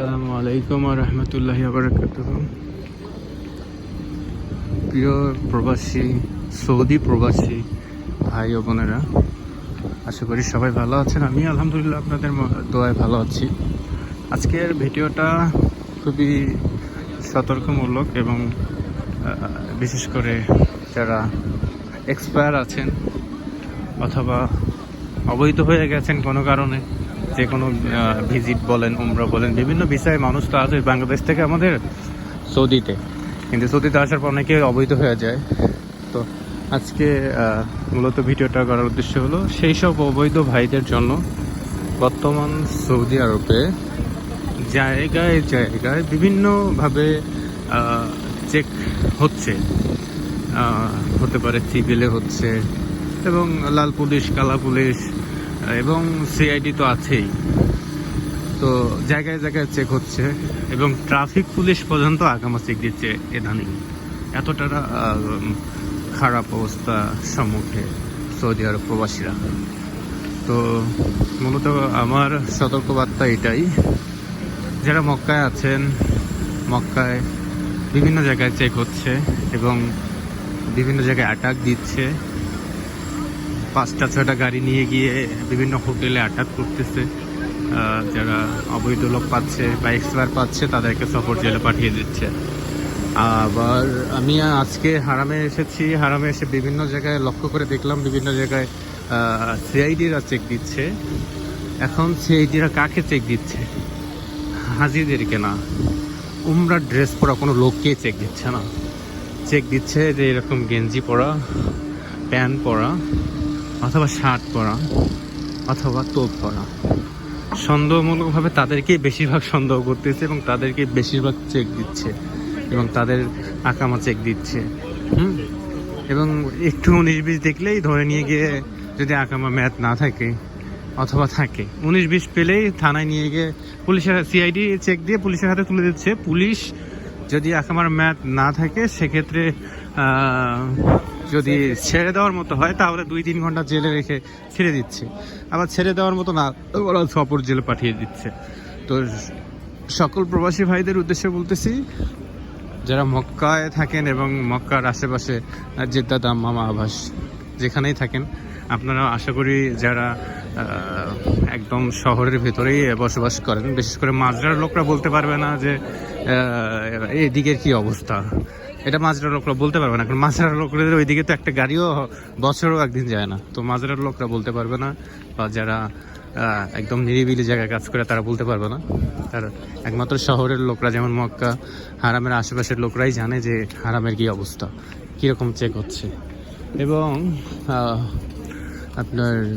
আসসালামু আলাইকুম রহমতুল্লাহ বরকাত প্রিয় প্রবাসী, সৌদি প্রবাসী ভাই ও বোনেরা, আশা করি সবাই ভালো আছেন। আমি আলহামদুলিল্লাহ আপনাদের দোয়ায় ভালো আছি। আজকের ভিডিওটা খুবই সতর্কমূলক এবং বিশেষ করে যারা এক্সপায়ার আছেন অথবা অবৈধ হয়ে গেছেন কোনো কারণে যে কোনো ভিজিট বলেন, উমরা বলেন, বিভিন্ন বিষয়ে মানুষ তো আসে বাংলাদেশ থেকে আমাদের সৌদিতে। কিন্তু সৌদিতে আসার পর অনেকে অবৈধ হয়ে যায়। তো আজকে মূলত ভিডিওটা করার উদ্দেশ্য হলো সেই সব অবৈধ ভাইদের জন্য বর্তমান সৌদি আরবে জায়গায় জায়গায় বিভিন্নভাবে চেক হচ্ছে। হতে পারে সিভিলে হচ্ছে এবং লাল পুলিশ, কালা পুলিশ এবং সিআইডি তো আছেই। তো জায়গায় জায়গায় চেক হচ্ছে এবং ট্রাফিক পুলিশ পর্যন্ত আগামা চেক দিচ্ছে এদানি এতটা খারাপ অবস্থা সম্মুখে সৌদি আরব প্রবাসীরা। তো মূলত আমার সতর্কবার্তা এটাই, যারা মক্কায় আছেন, মক্কায় বিভিন্ন জায়গায় চেক হচ্ছে এবং বিভিন্ন জায়গায় অ্যাটাক দিচ্ছে পাঁচটা, ছয়টা গাড়ি নিয়ে গিয়ে বিভিন্ন হোটেলে অ্যাটাক করতেছে। যারা অবৈধ লোক পাচ্ছে বা এক্সপায়ার পাচ্ছে, তাদেরকে সফর জেলে পাঠিয়ে দিচ্ছে। আবার আমি আজকে হারামে এসেছি। হারামে এসে বিভিন্ন জায়গায় লক্ষ্য করে দেখলাম, বিভিন্ন জায়গায় সিআইডিরা চেক দিচ্ছে। এখন সিআইডিরা কাকে চেক দিচ্ছে? হাজিদেরকে না। উমরা ড্রেস পরা কোনো লোককে চেক দিচ্ছে না। চেক দিচ্ছে যে এরকম গেঞ্জি পরা, প্যান্ট পরা। অথবা শার্ট পরা, অথবা তোপ পরা। সন্দেহমূলকভাবে তাদেরকেই বেশিরভাগ সন্দেহ করতেছে এবং তাদেরকে বেশিরভাগ চেক দিচ্ছে এবং তাদের আকামা চেক দিচ্ছে। হুম? এবং একটু উনিশ বিশ দেখলেই ধরে নিয়ে গিয়ে যদি আকামা ম্যাথ না থাকে, অথবা থাকে। উনিশ বিশ পেলেই থানায় নিয়ে গিয়ে পুলিশের সিআইডি চেক দিয়ে পুলিশের হাতে তুলে দিচ্ছে। পুলিশ যদি আকামার ম্যাথ না থাকে, সেক্ষেত্রে যদি ছেড়ে দেওয়ার মতো হয় তাহলে দুই তিন ঘণ্টা জেলে রেখে ছেড়ে দিচ্ছে। আবার ছেড়ে দেওয়ার মতো না ওরা সপর জেলে পাঠিয়ে দিচ্ছে। তো সকল প্রবাসী ভাইদের উদ্দেশ্যে বলতেছি যারা মক্কায় থাকেন এবং মক্কার আশেপাশে জেদ্দা দাম মামা আবাস যেখানেই থাকেন আপনারা আশা করি যারা একদম শহরের ভেতরেই বসবাস করেন বিশেষ করে মাজরার লোকরা বলতে পারবে না যে আহ, এই দিকের কি অবস্থা। এটা মাজরার লোকরা বলতে পারবে না, কারণ মাজরার লোকদের ওইদিকে তো একটা গাড়িও বছরও একদিন যায় না। তো মাজরার লোকরা বলতে পারবে না, বা যারা একদম নিরিবিলি জায়গায় কাজ করে তারা বলতে পারবে না। তার একমাত্র শহরের লোকরা যেমন মক্কা, হারামের আশেপাশের লোকরাই জানে যে হারামের কী অবস্থা, কীরকম চেক হচ্ছে। এবং আপনার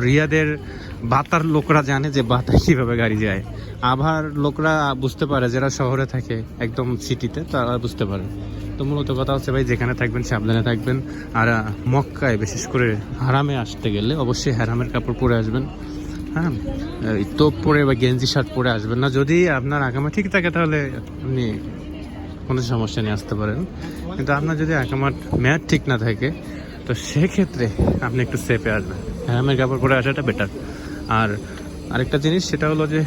রিয়াদের বাতার লোকরা জানে যে বাতায় কীভাবে গাড়ি যায়। আবার লোকরা বুঝতে পারে যারা শহরে থাকে, একদম সিটিতে তারা বুঝতে পারে। তো মূলত কথা হচ্ছে ভাই, যেখানে থাকবেন সাবধানে থাকবেন। আর মক্কায় বিশেষ করে হারামে আসতে গেলে অবশ্যই হারামের কাপড় পরে আসবেন। হ্যাঁ? তোপ পরে বা গেঞ্জি শার্ট পরে আসবেন না। যদি আপনার আগামা ঠিক থাকে তাহলে আপনি কোনো সমস্যা নিয়ে আসতে পারেন। কিন্তু আপনার যদি আগামার ম্যাট ঠিক না থাকে তো সেক্ষেত্রে আপনি একটু সেফে আসবেন হ্যারামের কাপড় পরে আসাটা বেটার আর আরেকটা জিনিস, সেটা হলো যে,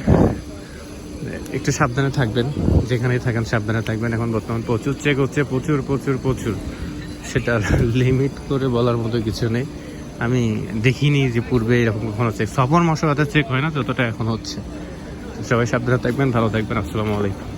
একটু সাবধানে থাকবেন। যেখানেই থাকেন সাবধানে থাকবেন। এখন বর্তমান প্রচুর চেক হচ্ছে, প্রচুর প্রচুর প্রচুর। সেটার লিমিট করে বলার মতো কিছু নেই। আমি দেখিনি যে পূর্বে এরকম কখনো চেক সফর মশলাতে চেক হয় না, যতটা এখন হচ্ছে। সবাই সাবধানে থাকবেন, ভালো থাকবেন। আসসালামু আলাইকুম।